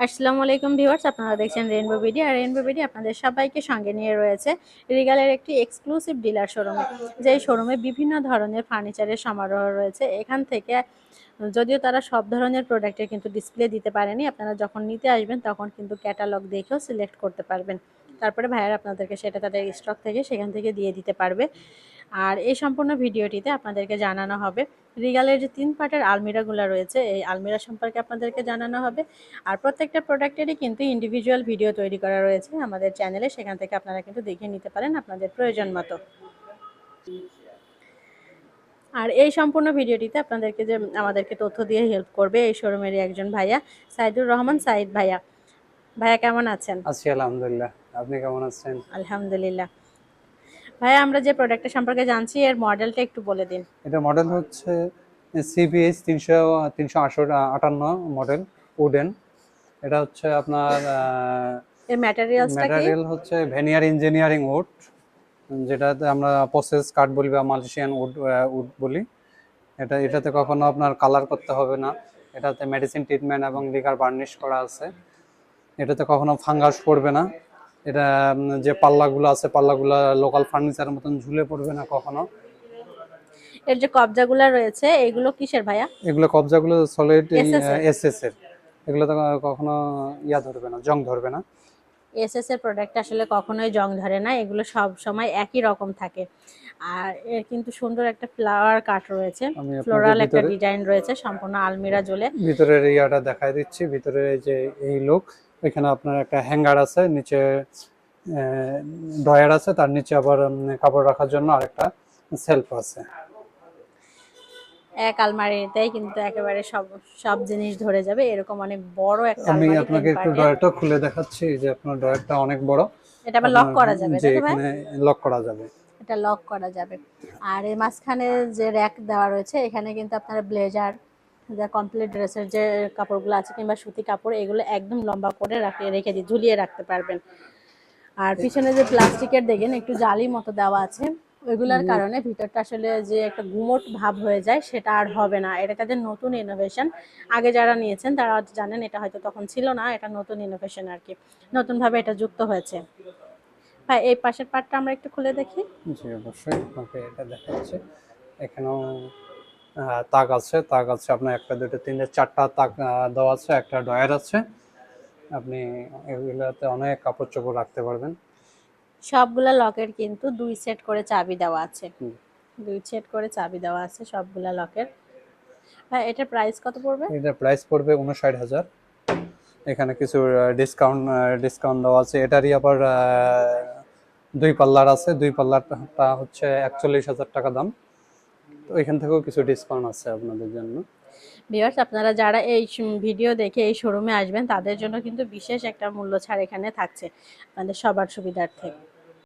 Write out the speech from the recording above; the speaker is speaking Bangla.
আসসালামু আলাইকুম ভিউয়ার্স, আপনারা দেখছেন রেইনবো বিডি আর রেইনবো বিডি আপনাদের সবাইকে সঙ্গে নিয়ে রয়েছে রিগালের একটি এক্সক্লুসিভ ডিলার শোরুমে যেই শোরুমে বিভিন্ন ধরনের ফার্নিচারের সমারোহ রয়েছে। এখান থেকে যদিও তারা সব ধরনের প্রোডাক্টের কিন্তু ডিসপ্লে দিতে পারেনি, আপনারা যখন নিতে আসবেন তখন কিন্তু ক্যাটালগ দেখেও সিলেক্ট করতে পারবেন। তারপরে ভাইয়ার আপনাদেরকে সেটা তাদের স্টক থেকে সেখান থেকে দিয়ে দিতে পারবে। আর এই সম্পূর্ণ ভিডিওটিতে আপনাদেরকে জানানো হবে রিগালের যে তিন পার্টের আলমিরাগুলো রয়েছে এই আলমিরা সম্পর্কে আপনাদেরকে জানানো হবে। আর প্রত্যেকটা প্রোডাক্টেরই কিন্তু ইন্ডিভিজুয়াল ভিডিও তৈরি করা রয়েছে আমাদের চ্যানেলে সেখান থেকে আপনারা কিন্তু দেখে নিতে পারেন আপনাদের প্রয়োজন মতো। আর এই সম্পূর্ণ ভিডিওটিতে আপনাদেরকে যে আমাদেরকে তথ্য দিয়ে হেল্প করবে এই শোরুমেরই একজন ভাইয়া সাইদুর রহমান সাইদ ভাইয়া। ভাইয়া কেমন আছেন? আছি আলহামদুলিল্লাহ। আপনি কেমন আছেন? আলহামদুলিল্লাহ। ভাইয়া আমরা যে প্রোডাক্টটা সম্পর্কে জানছি এর মডেলটা একটু বলে দিন। এটা মডেল হচ্ছে সিবিএস তিনশো তিনশো আটান্ন মডেল উডেন এটা হচ্ছে আপনার এর ম্যাটেরিয়ালসটা কি? ম্যাটেরিয়াল হচ্ছে ভেনিয়ার ইঞ্জিনিয়ারিং উড যেটাতে আমরা প্রসেস কাঠ বলি বা মালয়েশিয়ান উড উড বলি। এটা এটাতে কখনো আপনার কালার করতে হবে না। এটাতে মেডিসিন ট্রিটমেন্ট এবং লিকার বার্নিশ করা আছে। এটাতে কখনো ফাঙ্গাস পড়বে না। এটা যে পাল্লাগুলো আছে পাল্লাগুলো লোকাল ফার্নিচারের মতন ঝুলে পড়বে না কখনো? এর যে কবজাগুলো রয়েছে এগুলো কিসের ভাইয়া? এগুলো কবজাগুলো সলিড এসএস এর। এগুলো তো কখনো ইয়া ধরবে না জং ধরবে না। এসএস এর প্রোডাক্ট আসলে কখনোই জং ধরে না এগুলো সব সময় একই রকম থাকে। আর এর কিন্তু সুন্দর একটা ফ্লাওয়ার কাট রয়েছে। ফ্লোরাল একটা ডিজাইন রয়েছে সম্পূর্ণ আলমিরা জুলে ভিতরের ইয়াটা দেখাই দিচ্ছি ভিতরে যে এই লোক এখানে আপনার একটা হ্যাঙ্গার আছে নিচে ড্রয়ার আছে তার নিচে আবার কাপড় রাখার জন্য আরেকটা সেলফ আছে। এক আলমারিতেই কিন্তু একেবারে সব সব জিনিস ধরে যাবে এরকম অনেক বড় একটা আমি আপনাকে একটু পার্টের। ডয়ারটা খুলে দেখাচ্ছি যে আপনার ড্রয়ারটা অনেক বড়। এটা আবার লক করা যাবে এখানে লক করা যাবে। এটা লক করা যাবে। আর এই মাঝখানে যে র্যাক দেওয়া রয়েছে এখানে কিন্তু আপনারা ব্লেজার যা কমপ্লিট ড্রেসের যে কাপড়গুলো আছে কিংবা সুতি কাপড় এগুলো একদম লম্বা করে রাখে রেখে দিয়ে ঝুলিয়ে রাখতে পারবেন। আর পিছনে যে প্লাস্টিকের দেখেন একটু জালি মতো দেওয়া আছে। ওইগুলোর কারণে ভিতরটা আসলে যে একটা গুমোট ভাব হয়ে যায় সেটা আর হবে না। এটা তাদের নতুন ইনোভেশন আগে যারা নিয়েছেন তারা জানেন এটা হয়তো তখন ছিল না এটা নতুন ইনোভেশন আর কি। নতুনভাবে এটা যুক্ত হয়েছে। ভাই এই পাশের পার্টটা আমরা একটু খুলে দেখি। জি অবশ্যই। আপনাকে এটা দেখাচ্ছে। এখানেও তাক আছে তাক আছে। আপনার একটা দুটো তিনটে চারটা তাক দেওয়া আছে একটা ডয়ার আছে। আপনি এগুলোতে অনেক কাপড় চোপড় রাখতে পারবেন। সবগুলা লকের কিন্তু দুই সেট করে চাবি দেওয়া আছে। দুই সেট করে চাবি দেওয়া আছে সবগুলা লকের। হ্যাঁ এটার প্রাইস কত পড়বে? এটার প্রাইস পড়বে উনষাট হাজার। এখানে কিছু ডিসকাউন্ট ডিসকাউন্ট দেওয়া আছে। এটারই আবার দুই পাল্লার আছে। দুই পাল্লারটা হচ্ছে একচল্লিশ হাজার টাকা দাম। তো থেকেও কিছু ডিসকাউন্ট আছে আপনাদের জন্য। ভিউয়ার্স আপনারা যারা এই ভিডিও দেখে এই শোরুমে আসবেন, তাদের জন্য কিন্তু বিশেষ একটা মূল্য ছাড় এখানে থাকছে। আপনাদের সবার সুবিধার্থে।